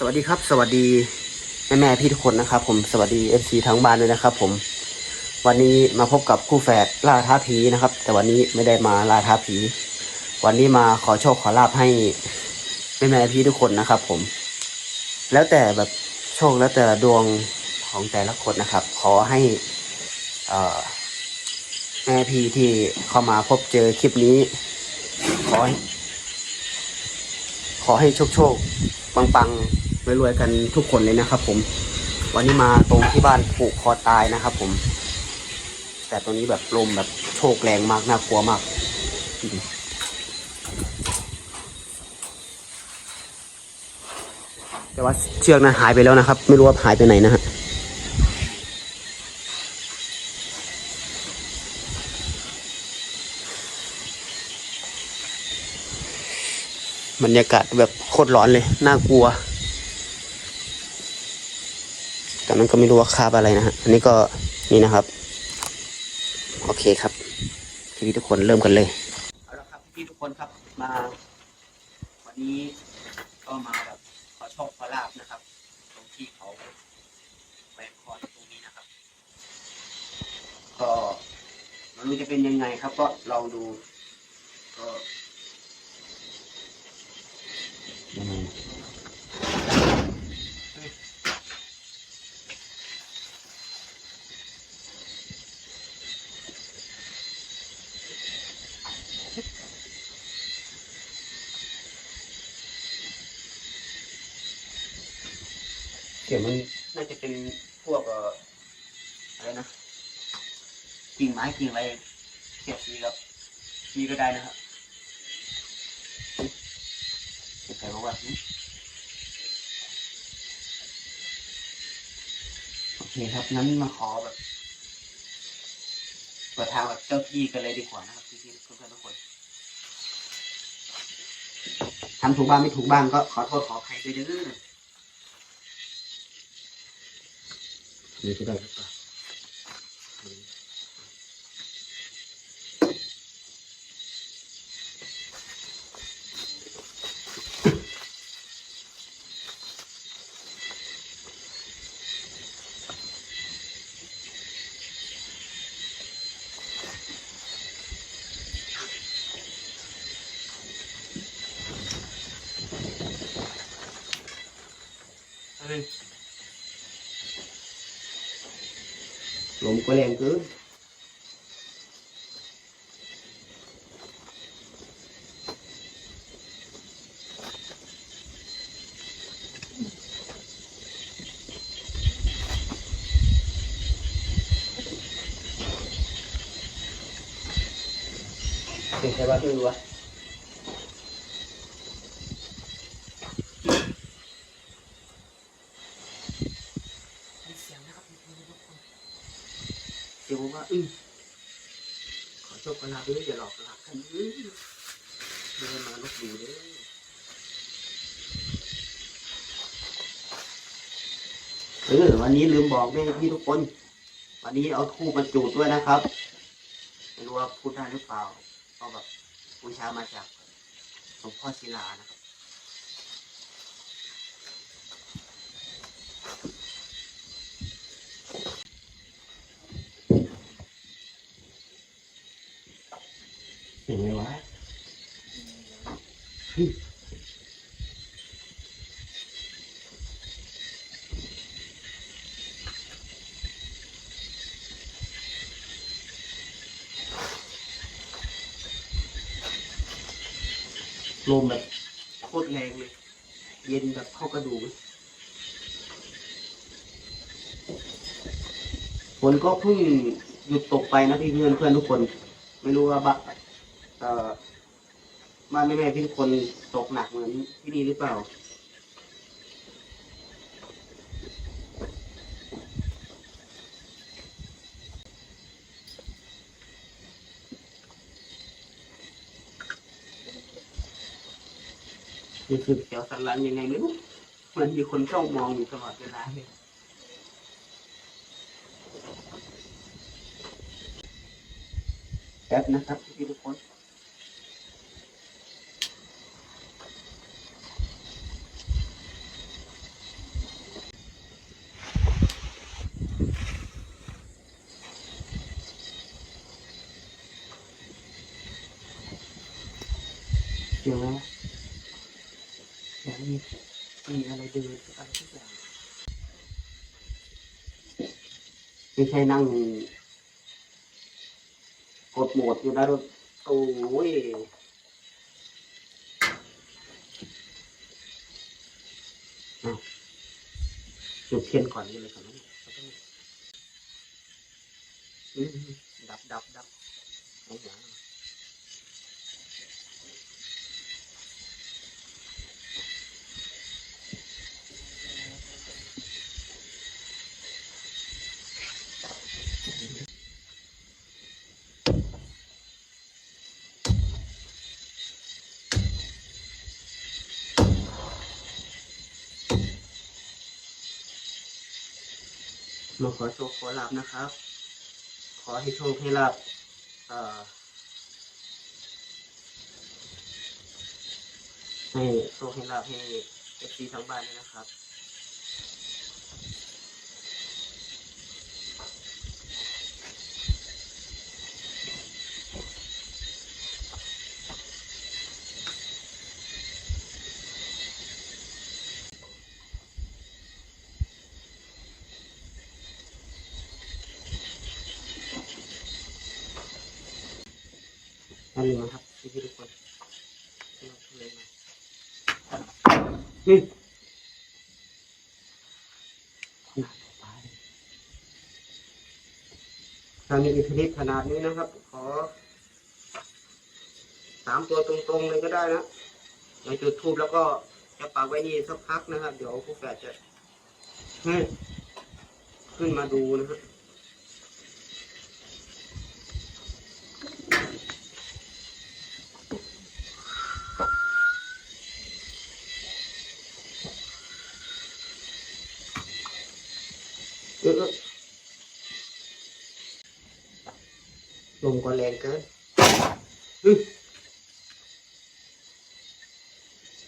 สวัสดีครับ สวัสดีแม่แม่พี่ทุกคนนะครับ ผมสวัสดีเอฟซีทั้งบ้านเลยนะครับ ผม วันนี้มาพบกับคู่แฝดล่าท้าผีนะครับ แต่วันนี้ไม่ได้มาล่าท้าผี วันนี้มาขอโชคขอลาบให้แม่แม่พี่ทุกคนนะครับ ผม แล้วแต่แบบโชคแล้วแต่ดวงของแต่ละคนนะครับ ขอให้แม่พี่ที่เข้ามาพบเจอคลิปนี้ ขอให้ อให้โชคโชคปังปังๆรวยๆกันทุกคนเลยนะครับ ผม วันนี้มาตรงที่บ้านผูกคอตายนะครับ ผม แต่ตัวนี้แบบลมแบบโชคแรงมากน่ากลัวมากแต่ว่าเชือกนั้นหายไปแล้วนะครับ ไม่รู้ว่าหายไปไหนนะฮะ บรรยากาศแบบโคตรร้อนเลย น่ากลัวตอนนั้นก็ไม่รู้ว่าคาบอะไรนะฮะ อันนี้ก็นี่นะครับ โอเคครับ พี่ทุกคนเริ่มกันเลย เอาละครับพี่ทุกคนครับ มา วันนี้ก็มาแบบขอโชคขอลาบนะครับ ตรงที่เขาแหวนคอตรงนี้นะครับ ก็ไม่รู้จะเป็นยังไงครับ ก็ลองดู ก็ ยังไงเสียงมันน่าจะเป็นพวกเอ่ออะไรนะกิ่งไม้กิ่งอะไรเสียบสีกับสีก็ได้นะครับ เสียบใครบอกว่าโอเคครับงั้นมาขอแบบเปิดทางแบบเจ้าที่กันเลยดีกว่านะครับพี่ๆเพื่อนๆทุกคนทำถูกบ้างไม่ถูกบ้างก็ขอโทษขออภัยด้วยเด้อนี่จะได้หรือ ลมก็แรงเกินเป็นใครบ้างไม่รู้วะเสียงนะครับ เสียงผมว่าอือขอโชคขอลาบด้วยอย่าหลอกหลักกันอื้อไม่ได้มาลบหลู่เด้อเออวันนี้ลืมบอกด้วยพี่ทุกคน วันนี้เอาทูบมาจูดด้วยนะครับไม่รู้ว่าพูดได้หรือเปล่าก็แบบบูชามาจากหลวงพ่อศิลานะครับ เห็นไหมวะลมแบบโคตรแรงเลย เย็นแบบเข้ากระดูกฝนก็เพิ่งหยุดตกไปนะพี่เพื่อนเพื่อนทุกคน ไม่รู้ว่าบะ เอ่อบ้านแม่แม่พี่ทุกคนตกหนักเหมือนที่นี่หรือเปล่า รู้สึกเสียวสันหลังยังไงไม่รู้มันมีคนจ้องมองอยู่ตลอดเวลาเลยแป๊บนะครับพี่ทุกคน สียงอะไรวะเสียงมีมีอะไรเดินอะไรทุกอย่างไม่ใช่นั่งกดโหมดอยู่นะรถโอ้ยอ่จุดเทียนก่อนนี่เลยก่อนนะดับดับดับเอาหัว มาขอโชคขอลาบนะครับ ขอให้โชคให้ลาบให้โชคให้ลาบให้เอฟซีทั้งบ้านเลยนะครับ นั่นเองนะครับพี่ทุกคนเลยมานี่ขนาดตายถ้ามีอิทธิฤทธิ์ขนาดนี้นะครับ ขอสามตัวตรงๆเลยก็ได้นะในจุดทูบแล้วก็จะปักไว้นี่สักพักนะครับ เดี๋ยวผู้แฝดจะให้ขึ้นมาดูนะครับ เออเออล มก็แรงเกิน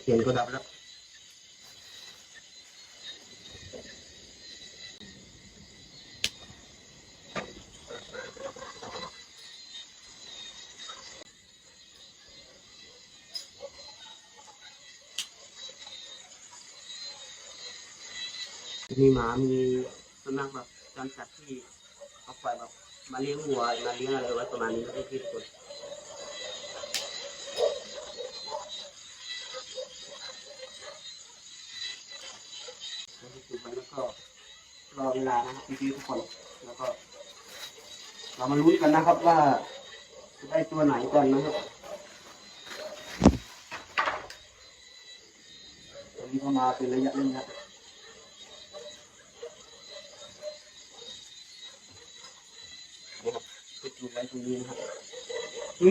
เขียนก็ดับแล้วมีหมามีสุนัขแบบจำสัตว์ที่เอาปล่อยแบบ มาเลี้ยงวัวมาเลี้ยงอะไรไว้ประมาณนี้ไม่ที่ทุกคนแล้วก็รอเวลานะครับพี่ๆทุกคนแล้วก็ เรามาลุ้นกันนะครับว่าจะได้ตัวไหนกันนะครับตอนนี้ก็มาเป็นระยะระยะนะครับก็จุดไว้ ตรงนี้นะครับอ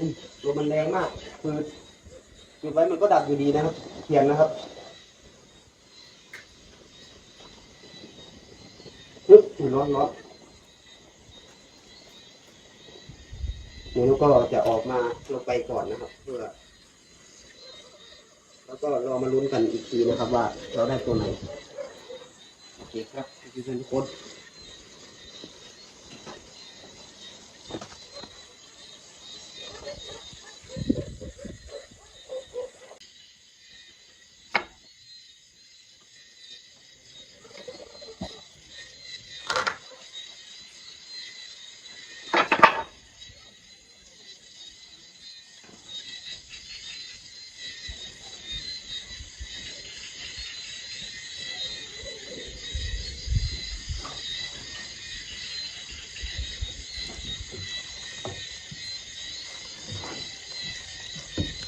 ืมตัวมันแรงมาก คือจุดไว้มันก็ดับอยู่ดีนะครับ เทียนนะครับปึ๊บร้อนร้อนเดี๋ยวก็จะออกมาลงไปก่อนนะครับ เพื่อ แล้วก็รอมาลุ้นกันอีกทีนะครับ ว่าเราได้ตัวไหนโอเคครับทุกท่านทุกคน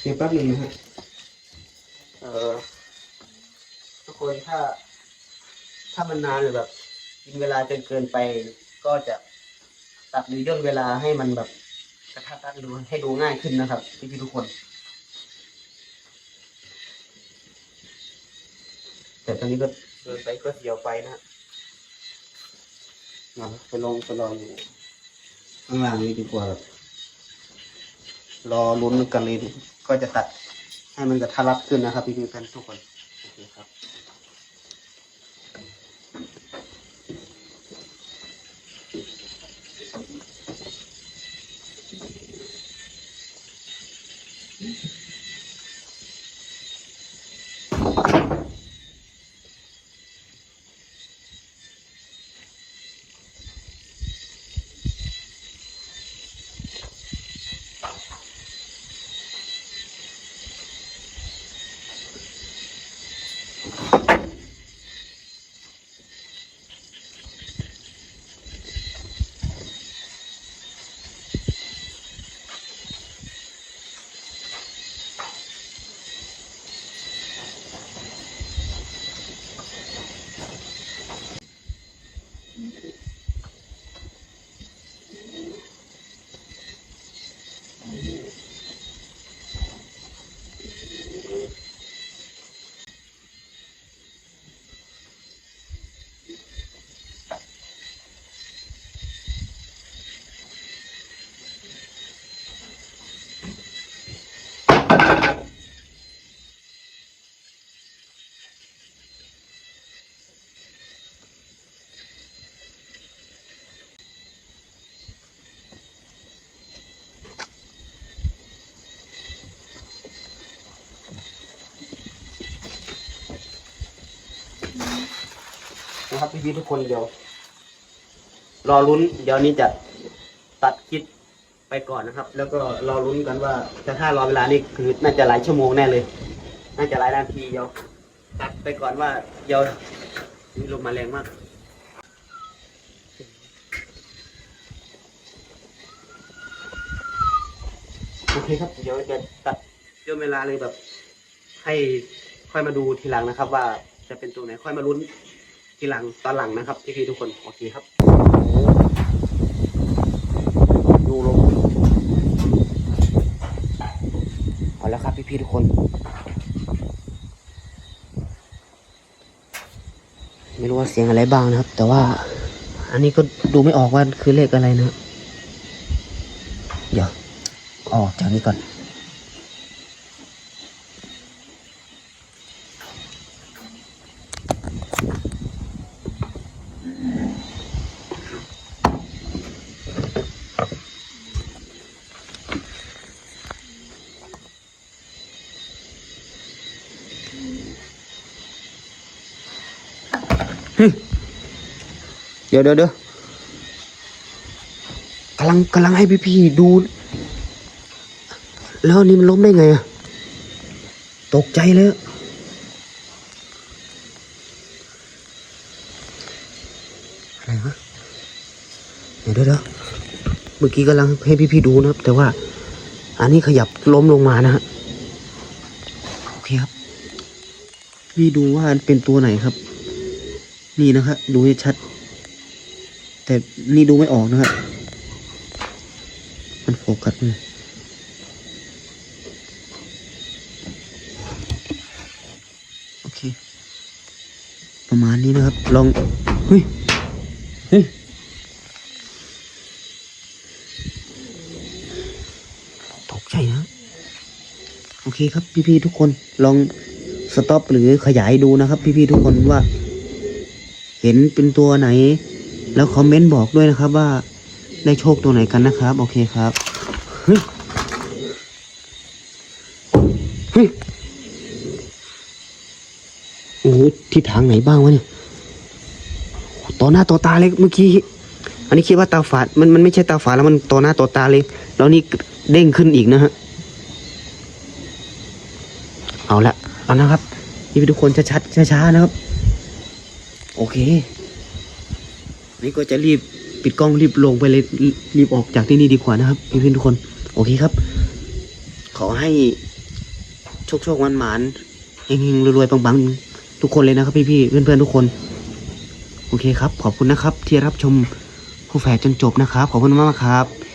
ดี๋ยวแป๊บหนึงนะฮะเอ่อทุกคนถ้า ถ้ามันนานหรือแบบกินเวลาจนเกินไป ก็จะตัดหรือย่นเวลาให้มันแบบกระทัดรัดดูให้ดูง่ายขึ้นนะครับพี่พี่ๆทุกคน แต่ตอนนี้ก็เดินไปก็เสียวไปนะฮะนะไปลงไปรออยู่ข้างล่างนี้ดีกว่า รอลุ้นกันเลย ก็จะตัดให้มันกระทะรัดขึ้นนะครับพี่ๆแฟนทุกคนโอเคครับ นะครับพี่ๆทุกคนเดี๋ยว รอลุ้น เดี๋ยวนี้จะตัดคลิปไปก่อนนะครับ แล้วก็รอลุ้นกันว่าจะถ้ารอเวลานี่คือน่าจะหลายชั่วโมงแน่เลย น่าจะหลายนาทีเดี๋ยวตัดไปก่อนว่าเดี๋ยวนี่ลมมาแรงมากโอเคครับ เดี๋ยวจะตัดเรื่องเวลาเลยแบบ ให้ค่อยมาดูทีหลังนะครับ ว่าจะเป็นตัวไหนค่อยมาลุ้น ทีหลังตอนหลังนะครับพี่ๆทุกคนโอเคครับดูลมเอาแล้วครับพี่ๆทุกคน ไม่รู้ว่าเสียงอะไรบ้างนะครับ แต่ว่า อันนี้ก็ดูไม่ออกว่าคือเลขอะไรนะ เดี๋ยวออกจากนี้ก่อน เดี๋ยวเดี๋ยวเดี๋ยวกำลังกำลังให้พี่พี่ดู แล้วนี่มันล้มได้ไงอะตกใจเลยอะอะไรวะเดี๋ยวเดี๋ยวเดี๋ยวเมื่อกี้กำลังให้พี่พี่ดูนะครับ แต่ว่า อันนี้ขยับล้มลงมานะฮะโอเคครับ พี่ดูว่าเป็นตัวไหนครับ นี่นะครับดูให้ชัด แต่นี่ดูไม่ออกนะครับมันโฟกัสไหมโอเค ประมาณนี้นะครับ ลอง เฮ้ย เฮ้ยตกใจนะ โอเคครับพี่ๆทุกคนลองสต็อปหรือขยายดูนะครับ พี่ๆทุกคนว่า เห็นเป็นตัวไหน แล้วคอมเมนต์บอกด้วยนะครับว่าได้โชคตัวไหนกันนะครับ โอเคครับเฮ้ยเฮ้ยโอ้ที่ทางไหนบ้างวะเนี่ยต่อหน้าต่อตาเลยเมื่อกี้อันนี้คิดว่าตาฝาดมันมันไม่ใช่ตาฝาดแล้วมันต่อหน้าต่อตาเลย แล้วนี่เด้งขึ้นอีกนะฮะเอาละเอานะครับนี่ทุกคนชัดๆช้าๆนะครับ โอเคนี่ก็จะรีบปิดกล้องรีบลงไปเลยรีบออกจากที่นี่ดีกว่านะครับพี่พี่ๆทุกคน โอเคครับ ขอให้โชคโชควันหมานเฮงๆรวยๆปังๆทุกคนเลยนะครับพี่พี่ๆเพื่อนๆทุกคน โอเคครับ ขอบคุณนะครับ ที่รับชมผู้แฝดจนจบนะครับ ขอบคุณมากครับ